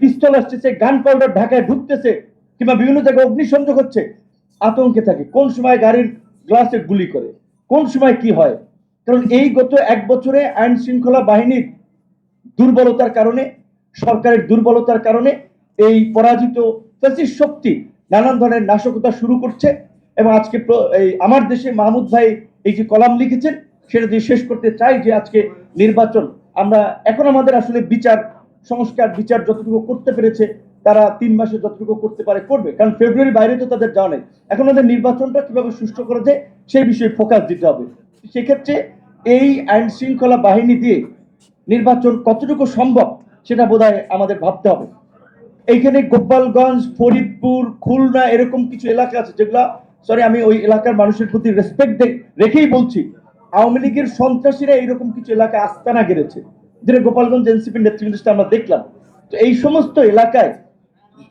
পিস্তল আসতেছে গান পাউডার ঢাকায় ঢুকতেছে, কিংবা বিভিন্ন জায়গায় অগ্নিসংযোগ হচ্ছে, আতঙ্কে থাকে। কোন সময় গাড়ির গ্লাসে গুলি করে? কোন সময় কি হয়? কারণ এই গত এক বছরে আইন শৃঙ্খলা বাহিনীর দুর্বলতার কারণে, সরকারের দুর্বলতার কারণে এই পরাজিত ফ্যাসিস্ট শক্তি নানান ধরনের নাশকতা শুরু করছে এবং আজকে এই আমার দেশে মাহমুদ ভাই এই যে কলাম লিখেছেন, সেটা দিয়ে শেষ করতে চাই যে আজকে নির্বাচন। আমরা এখন আমাদের আসলে বিচার সংস্কার, বিচার যতটুকু করতে পেরেছে, তারা তিন মাসে যতটুকু করতে পারে, করবে। কারণ ফেব্রুয়ারি বাইরে তো তাদের যাওয়া নেই। এখন আমাদের নির্বাচনটা কীভাবে সুষ্ঠু করা যায়, সেই বিষয়ে ফোকাস দিতে হবে। সেক্ষেত্রে এই আইন শৃঙ্খলা বাহিনী দিয়ে নির্বাচন কতটুকু সম্ভব, সেটা বোধহয় আমাদের ভাবতে হবে। এইখানে গোপালগঞ্জ, ফরিদপুর, খুলনা, এরকম কিছু এলাকা আছে যেগুলা সরি আমি ওই এলাকার মানুষের প্রতি রেসপেক্ট রেখেই বলছি, আওয়ামী লীগের সন্ত্রাসীরা এইরকম কিছু এলাকায় আস্তানা গেড়েছে। যেটা গোপালগঞ্জ এনসিপির নেতৃবৃন্দটা আমরা দেখলাম, তো এই সমস্ত এলাকায়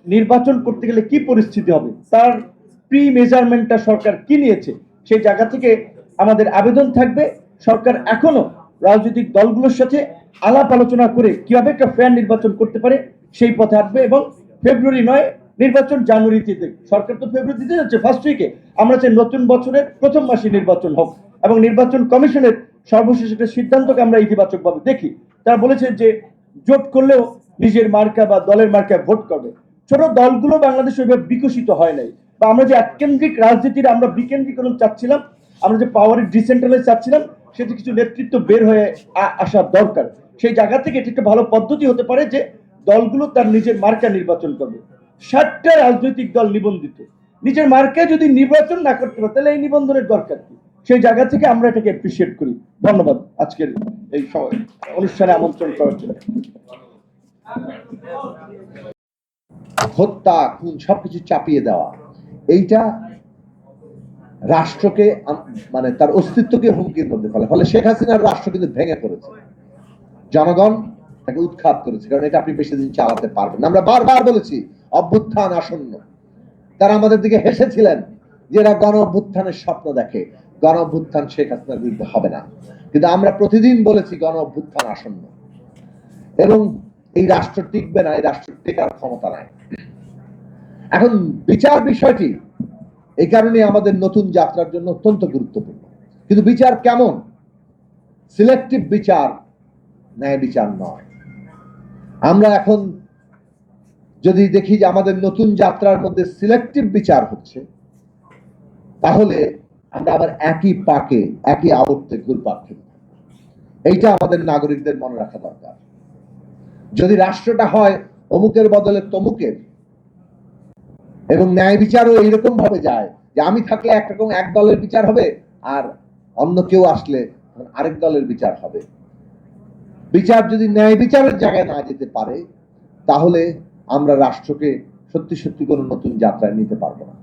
নির্বাচন করতে গেলে কি পরিস্থিতি হবে? তার প্রি মেজারমেন্টটা সরকার কি নিয়েছে? সেই জায়গা থেকে আমাদের আবেদন থাকবে। সরকার এখনও রাজনৈতিক দলগুলোর সাথে আলাপ আলোচনা করে কীভাবে একটা ফেয়ার নির্বাচন করতে পারে সেই পথে আসবে এবং ফেব্রুয়ারি নয়, নির্বাচন জানুয়ারিতে। সরকার তো ফেব্রুয়ারিতে যাচ্ছে ফার্স্ট উইকে আমরা চাই নতুন বছরের প্রথম মাসে নির্বাচন হোক এবং নির্বাচন কমিশনের সর্বশেষ একটা সিদ্ধান্তকে আমরা ইতিবাচকভাবে দেখি। তারা বলেছে যে জোট করলেও নিজের মার্কা বা দলের মার্কায় ভোট করবে। ছোট দলগুলো বাংলাদেশে ওইভাবে বিকশিত হয় নাই। বা আমরা যে এককেন্দ্রিক রাজনীতির আমরা বিকেন্দ্রীকরণ চাচ্ছিলাম, আমরা যে পাওয়ারের ডিসেন্ট্রালাইজ চাচ্ছিলাম সেটি কিছু নেতৃত্ব বের হয়ে আসা দরকার। সেই জায়গা থেকে এটি একটা ভালো পদ্ধতি হতে পারে যে দলগুলো তার নিজের মার্কা নির্বাচন করবে। ষাটটা রাজনৈতিক দল নিবন্ধিত। নিজের মার্কায় যদি নির্বাচন না করতে পারে, তাহলে এই নিবন্ধনের দরকার কি? সেই জায়গা থেকে আমরা এটাকে অ্যাপ্রিসিয়েট করি। ধন্যবাদ আজকের এই স- অনুষ্ঠানে আমন্ত্রণ করার জন্য। হত্যা, খুন, সবকিছু চাপিয়ে দেওয়া, এইটা রাষ্ট্রকে মানে তার অস্তিত্বকে হুমকির মধ্যে ফেলে। ফলে শেখ হাসিনার রাষ্ট্র কিন্তু ভেঙে পড়েছে। জনগণ তাকে উৎখাত করেছে, কারণ এটা আপনি বেশি দিন চালাতে পারবেন। আমরা বারবার বলেছি, অভ্যুত্থান আসন্ন। তারা আমাদের দিকে হেসেছিলেন যে এরা গণ অভ্যুত্থানের স্বপ্ন দেখে। গণ অভ্যুত্থান শেখ হাসিনার বিরুদ্ধে হবে না। কিন্তু আমরা প্রতিদিন বলেছি গণ অভ্যুত্থান আসন্ন। এবং এই রাষ্ট্র টিকবে না, এই রাষ্ট্র টেকার ক্ষমতা নাই। এখন বিচার বিষয়টি এই কারণে আমাদের নতুন যাত্রার জন্য অত্যন্ত গুরুত্বপূর্ণ। কিন্তু বিচার কেমন? সিলেক্টিভ বিচার ন্যায় বিচার নয়। আমরা এখন যদি দেখি যে আমাদের নতুন যাত্রার মধ্যে সিলেক্টিভ বিচার হচ্ছে, তাহলে আমরা আবার একই পাকে, একই আবর্তে ঘুরপাক খেতে। এইটা আমাদের নাগরিকদের মনে রাখা দরকার। যদি রাষ্ট্রটা হয় অমুকের বদলে তমুকের, এবং ন্যায় বিচারও এইরকম ভাবে যায় যে আমি থাকলে একরকম এক দলের বিচার হবে, আর অন্য কেউ আসলে আরেক দলের বিচার হবে। বিচার যদি ন্যায় বিচারের জায়গায় না যেতে পারে, তাহলে আমরা রাষ্ট্রকে সত্যি সত্যি কোনো নতুন যাত্রায় নিতে পারব না।